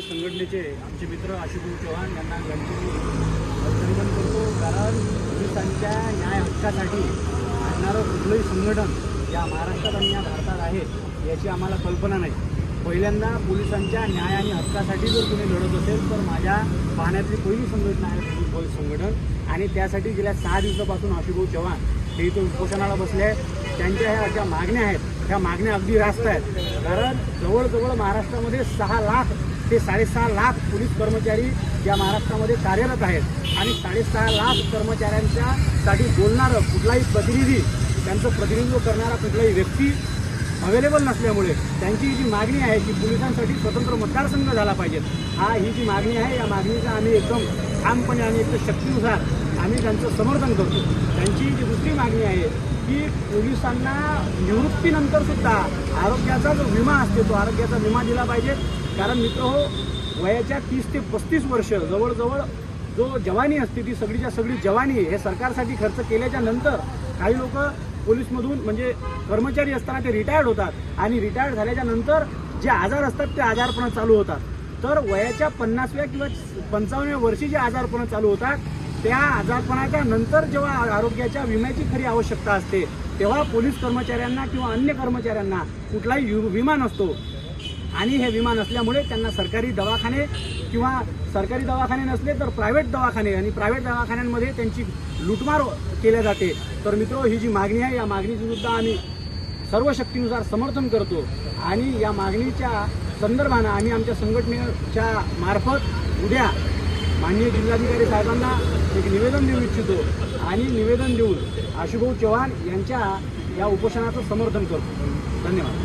संघटनेचे आमचे मित्र आशुभाऊ चव्हाण यांना यांची अभिनंदन करतो. कारण पोलिसांच्या न्याय हक्कासाठी आणणारं कुठलंही संघटन या महाराष्ट्रात आणि या भारतात आहे याची आम्हाला कल्पना नाही. पहिल्यांदा पोलिसांच्या न्याय आणि हक्कासाठी जर तुम्ही लढत असेल तर माझ्या पाहण्यातली पहिली संघटना आहे पोलीस संघटन. आणि त्यासाठी गेल्या सहा दिवसापासून आशुभाऊ चव्हाण हे इथं उपोषणाला बसले आहेत. त्यांच्या ह्या अशा मागण्या आहेत ह्या मागण्या अगदी जास्त आहेत. कारण जवळजवळ महाराष्ट्रामध्ये सहा लाख ते साडेसहा लाख पोलीस कर्मचारी या महाराष्ट्रामध्ये कार्यरत आहेत. आणि साडेसहा लाख कर्मचाऱ्यांच्या साठी बोलणारं कुठलाही प्रतिनिधी त्यांचं प्रतिनिधित्व करणारा कुठलाही व्यक्ती अवेलेबल नसल्यामुळे त्यांची जी मागणी आहे की पोलिसांसाठी स्वतंत्र मतदारसंघ झाला पाहिजे. हा ही जी मागणी आहे या मागणीचा आम्ही एकदम ठामपणे आणि एकदम शक्तीनुसार आम्ही त्यांचं समर्थन करतो. त्यांची जी दुसरी मागणी आहे की पोलिसांना निवृत्तीनंतर सुद्धा आरोग्याचा जो विमा असते तो आरोग्याचा विमा दिला पाहिजे. कारण मित्र हो वयाच्या तीस ते पस्तीस वर्ष जवळजवळ जो जवानी असते ती सगळीच्या सगळी जवानी हे सरकारसाठी खर्च केल्याच्यानंतर काही लोक पोलीसमधून म्हणजे कर्मचारी असताना ते रिटायर्ड होतात आणि रिटायर्ड झाल्याच्यानंतर जे आजार असतात ते आजारपणं चालू होतात. तर वयाच्या पन्नासव्या किंवा पंचावन्नव्या वर्षी जे आजारपणं चालू होतात त्या आजारपणाच्या नंतर जेव्हा आरोग्याच्या विम्याची खरी आवश्यकता असते तेव्हा पोलीस कर्मचाऱ्यांना किंवा अन्य कर्मचाऱ्यांना कुठलाही यु- विमा नसतो. आणि हे विमा नसल्यामुळे त्यांना सरकारी दवाखाने किंवा सरकारी दवाखाने नसले तर प्रायव्हेट दवाखाने आणि प्रायव्हेट दवाखान्यांमध्ये त्यांची लुटमार केल्या जाते. तर मित्र ही जी मागणी आहे या मागणीसुद्धा सुद्धा आम्ही सर्व शक्तीनुसार समर्थन करतो. आणि या मागणीच्या संदर्भानं आम्ही आमच्या संघटनेच्या मार्फत उद्या माननीय जिल्हाधिकारी साहेबांना एक निवेदन देऊ इच्छितो आणि निवेदन देऊन आशुभाऊ चव्हाण यांच्या या उपोषणाचं समर्थन करतो. धन्यवाद.